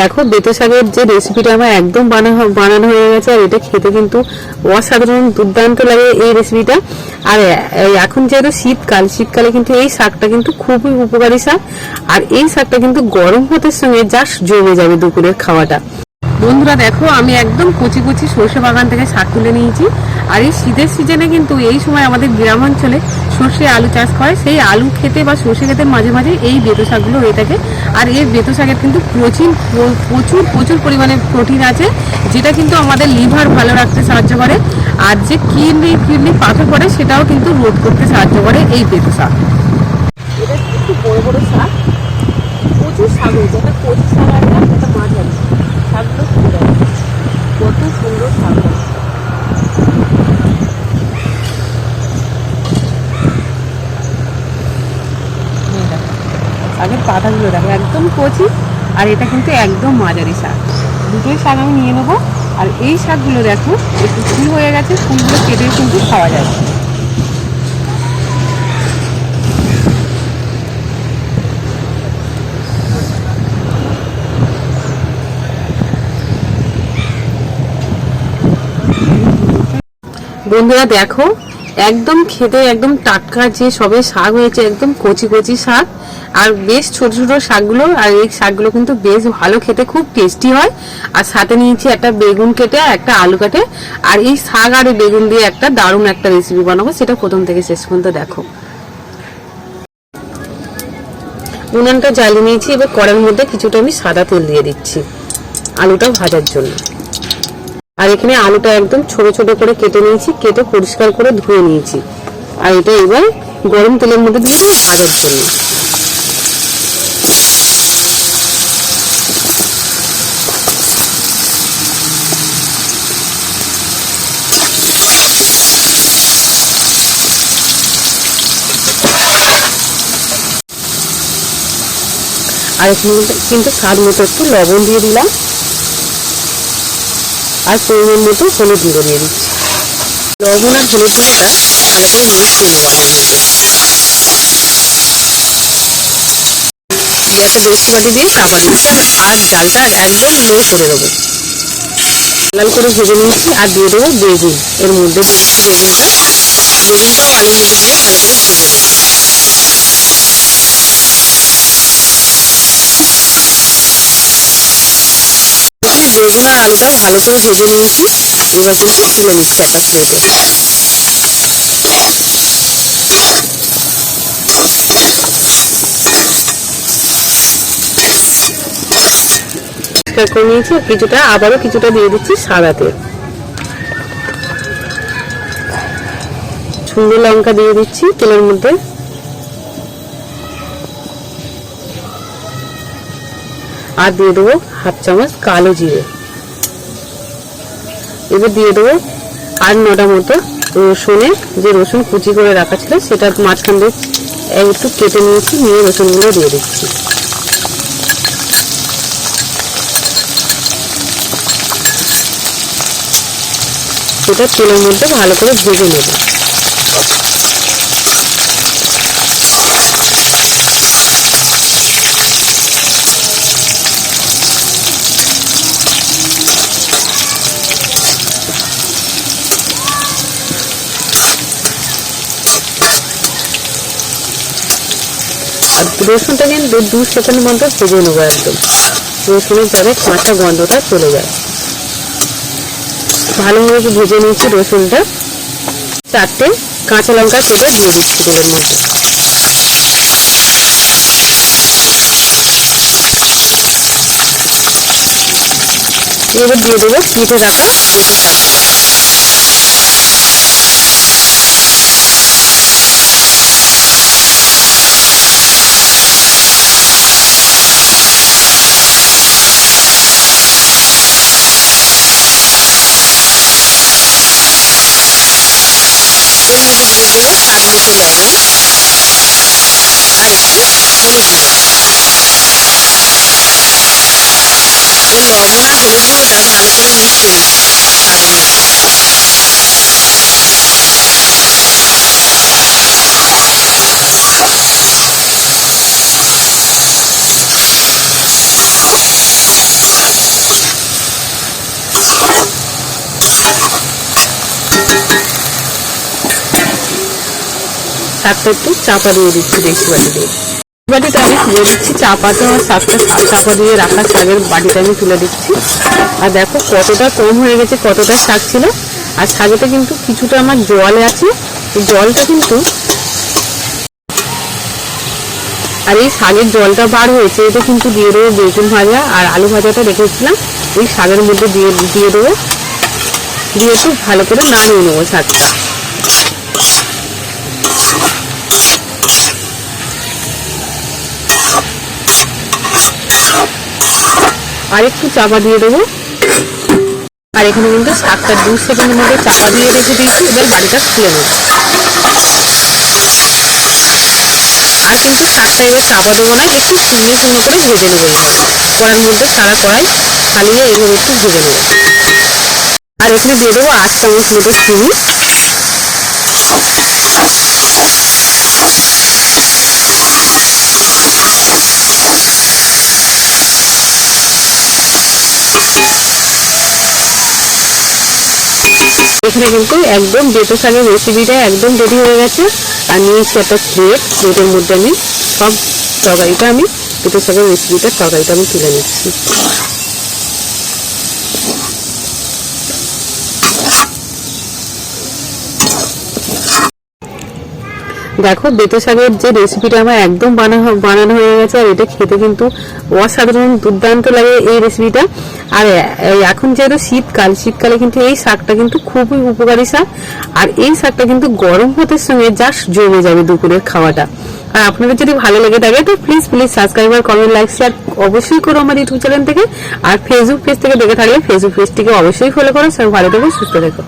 দেখো, বেতো শাকের যে রেসিপিটা আমার একদম বানানো বানানো হয়ে গেছে, আর এটা খেতে কিন্তু অসাধারণ দুর্দান্ত লাগে এই রেসিপিটা আর এখন যেহেতু শীতকাল, শীতকালে কিন্তু এই শাকটা কিন্তু খুবই উপকারী শাক। আর এই শাকটা কিন্তু গরম ভাতের সঙ্গে জাস্ট জমে যাবে দুপুরের খাওয়াটা। বন্ধুরা দেখো, আমি একদম কুচি কুচি সর্ষে বাগান থেকে শাক তুলে নিয়েছি। আর এই শীতের সিজনে কিন্তু এই সময় আমাদের গ্রামাঞ্চলে সর্ষে আলু চাষ হয়। সেই আলু খেতে বা সর্ষে খেতে মাঝে মাঝে এই বেতো শাকগুলো হয়ে থাকে। আর এই বেতো শাকের কিন্তু প্রচুর প্রচুর প্রচুর পরিমাণে প্রোটিন আছে, যেটা কিন্তু আমাদের লিভার ভালো রাখতে সাহায্য করে। আর যে কিডনি কিডনি পাথর পড়ে, সেটাও কিন্তু রোধ করতে সাহায্য করে এই বেতো শাক। এটা একটু বড় বড় শাক। প্রচুর শাক হয়েছে একটা শাক মাঝারি। শাকগুলো কত সুন্দর শাক হয়। এই দেখো, শাকের পাতাগুলো দেখো, একদম কচি, আর এটা কিন্তু একদম মাঝারি শাক। দুটোই শাক আমি নিয়ে নেব। আর এই শাকগুলো দেখো, একটু ফুল হয়ে গেছে, ফুলগুলো কেটে কিন্তু খাওয়া যায়। বন্ধুরা দেখো একদম খেতে একদম টাটকা যে সবে শাক হয়েছে, একদম কচি কচি শাক। আর বেশ ছোট ছোট শাকগুলো, আর এই শাকগুলো কিন্তু বেশ ভালো খেতে, খুব টেস্টি হয়। আর সাথে নিয়েছি একটা বেগুন কেটে, একটা আলু কাটে। আর এই শাক আর বেগুন দিয়ে একটা দারুণ একটা রেসিপি বানাবো, সেটা প্রথম থেকে শেষ পর্যন্ত দেখো। উনানটা জ্বালিয়ে নিয়েছি, এবার কড়ার মধ্যে কিছুটা আমি সাদা তেল দিয়ে দিচ্ছি, আলুটা ভাজার জন্য। আর এখানে আলুটা একদম ছোট ছোট করে কেটে নিয়েছি, কেটে পরিষ্কার করে ধুয়ে নিয়েছি। আর এটা এবার গরম তেলের মধ্যে দিয়ে দেবো ভাজার জন্য আর এখানে কিন্তু স্বাদ মতো একটু লবণ দিয়ে দিলাম। আর পরিমাণ মতো হলুদ গুঁড়ো দিচ্ছি। লবণ আর হলুদ গুঁড়োটা ভালো করে মিশিয়ে নেব আলুর মধ্যে গ্যাসে বেশি বাটি দিয়ে চাপা দিচ্ছি আর জালটা একদম লো করে দেবো। লাল করে ভেজে নিয়েছি আর দিয়ে দেবো বেগুন। এর মধ্যে দিচ্ছি বেগুনটা। বেগুনটাও আলুর মধ্যে দিয়ে ভালো করে ভেজে নেব বেগুন আলুটা ভালো করে ভেজে নিয়েছি এবার কিন্তু তুলে নিচ্ছি একটা প্লেটে পরিষ্কার করে নিয়েছি কিছুটা আবারও কিছুটা দিয়ে দিচ্ছি সাদা তেল সুন্দর লঙ্কা দিয়ে দিচ্ছি তেলের মধ্যে। আর দিয়ে দেবো হাফ চামচ কালো জিরে। এবার দিয়ে দেবো আর নটা মতো রসুনের যে রসুন কুচি করে রাখা ছিল, সেটা মাঝখান দিয়ে একটু কেটে নিয়েছি, নিয়ে রসুনগুলো দিয়ে দিচ্ছি। সেটা তেলের মধ্যে ভালো করে ভেজে নেব। আর রসুনটা কিন্তু দু সেকেন্ড মতো ভেজে নেব একদম। রসুনের যাতে কাঁচা গন্ধটা চলে যায় ভালোভাবে ভেজে নিয়েছি রসুনটা। চারটে কাঁচা লঙ্কা কেটে দিয়ে দিচ্ছি তেলের মধ্যে। এবার দিয়ে দেবো কেটে রাখা বেঁচে শাকটা Hello, hello, hello, everybody. শাকটা একটু চাপা দিয়ে দিচ্ছি, দেখছি বাটিতে আমি তুলে দিচ্ছি চাপাটা শাকটা চাপা দিয়ে রাখা শাকের বাটিটা আমি তুলে দিচ্ছি। আর দেখো কতটা কম হয়ে গেছে, কতটা শাক ছিল। আর শাকেতে কিন্তু কিছুটা আমার জল আছে। জলটা কিন্তু আর এই শাকের জলটা বার হয়েছে, এটা কিন্তু দিয়ে দেবো বেগুন ভাজা আর আলু ভাজাটা রেখেছিলাম। এই শাকের মধ্যে দিয়ে দিয়ে দেবো। দিয়ে একটু ভালো করে নামিয়ে নেব শাকটা। আর একটু চাপা দিয়ে দেবো। আর এখানে কিন্তু শাকটা দু সেকেন্ডের মধ্যে চাপা দিয়ে রেখে দিয়েছি, এবার বাড়িটা খুলে নেব। আর কিন্তু শাকটা এবার চাপা দেবো না, একটু শুকনো শুকনো করে ভেজে নেব কড়ার মধ্যে সারা কড়াই চালিয়ে এইভাবে একটু ভেজে নেব। আর এখানে দিয়ে দেবো আট চামচ মতো চিনি। এখানে কিন্তু একদম বেতো শাকের রেসিপিটা একদম রেডি হয়ে গেছে। আর নিয়েছি একটা প্লেট প্লেটের মধ্যে আমি সব তরকারিটা আমি বেতো শাকের রেসিপিটা তরকারিটা আমি তুলে নিচ্ছি। দেখো, বেতো শাকের যে রেসিপিটা আমার একদম বানানো বানানো হয়ে গেছে, আর এটা খেতে কিন্তু অসাধারণ দুর্দান্ত লাগে এই রেসিপিটা আর এখন যেহেতু শীতকাল, শীতকালে কিন্তু এই শাকটা কিন্তু খুবই উপকারী শাক। আর এই শাকটা কিন্তু গরম ভাতের সঙ্গে জাস্ট জমে যাবে দুপুরের খাওয়াটা। আর আপনাদের যদি ভালো লেগে থাকে, তো প্লিজ প্লিজ সাবস্ক্রাইব আর কমেন্ট লাইক শেয়ার অবশ্যই করো আমার ইউটিউব চ্যানেল থেকে। আর ফেসবুক পেজ থেকে দেখে থাকলে ফেসবুক পেজটিকে অবশ্যই ফলো করো। সবাই ভালো থেকো, সুস্থ থেকো।